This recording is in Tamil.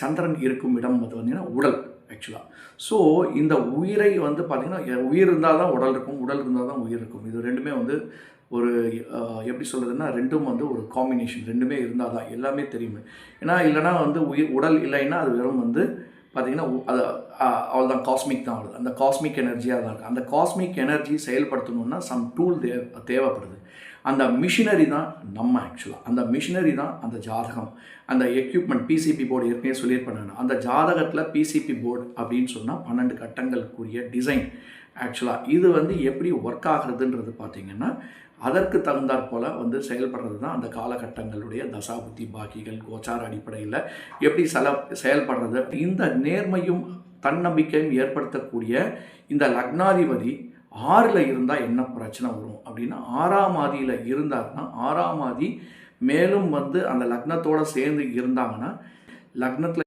சந்திரன் இருக்கும் இடம் வந்து பார்த்தீங்கன்னா உடல் ஆக்சுவலாக ஸோ இந்த உயிரை வந்து பார்த்திங்கன்னா உயிர் இருந்தால் தான் உடல் இருக்கும் உடல் இருந்தால் தான் உயிர் இருக்கும். இது ரெண்டுமே வந்து ஒரு எப்படி சொல்கிறதுன்னா ரெண்டும் வந்து ஒரு காம்பினேஷன் ரெண்டுமே இருந்தால் தான் எல்லாமே தெரியுமே. ஏன்னா இல்லைனா வந்து உயிர் உடல் இல்லைன்னா அது வெறும் வந்து பார்த்திங்கன்னா அது அவள் தான் காஸ்மிக் தான் வருது. அந்த காஸ்மிக் எனர்ஜியாக தான் இருக்குது அந்த காஸ்மிக் எனர்ஜி செயல்படுத்தணும்னா சம் டூல் தேவை தேவைப்படுது. அந்த மிஷினரி தான் நம்ம ஆக்சுவலாக அந்த மிஷினரி தான் அந்த ஜாதகம். அந்த எக்யூப்மெண்ட் பிசிபி போர்டு ஏற்கனவே சொல்லியிருப்பேன் அந்த ஜாதகத்தில் பிசிபி போர்டு அப்படின்னு சொன்னால் பன்னெண்டு கட்டங்களுக்குரிய டிசைன் ஆக்சுவலாக இது வந்து எப்படி ஒர்க் ஆகுறதுன்றது பார்த்திங்கன்னா அதற்கு தகுந்தாற் போல் வந்து செயல்படுறது தான் அந்த காலகட்டங்களுடைய தசாபுத்தி பாக்கிகள் கோச்சார அடிப்படையில் எப்படி செல செயல்படுறது. இந்த நேர்மையும் தன்னம்பிக்கையும் ஏற்படுத்தக்கூடிய இந்த லக்னாதிபதி ஆறில் இருந்தால் என்ன பிரச்சனை வரும்? அப்படின்னா ஆறாம் ஆதியில் இருந்தாங்கன்னா ஆறாம் ஆதி மேலும் வந்து அந்த லக்னத்தோடு சேர்ந்து இருந்தாங்கன்னா லக்னத்தில்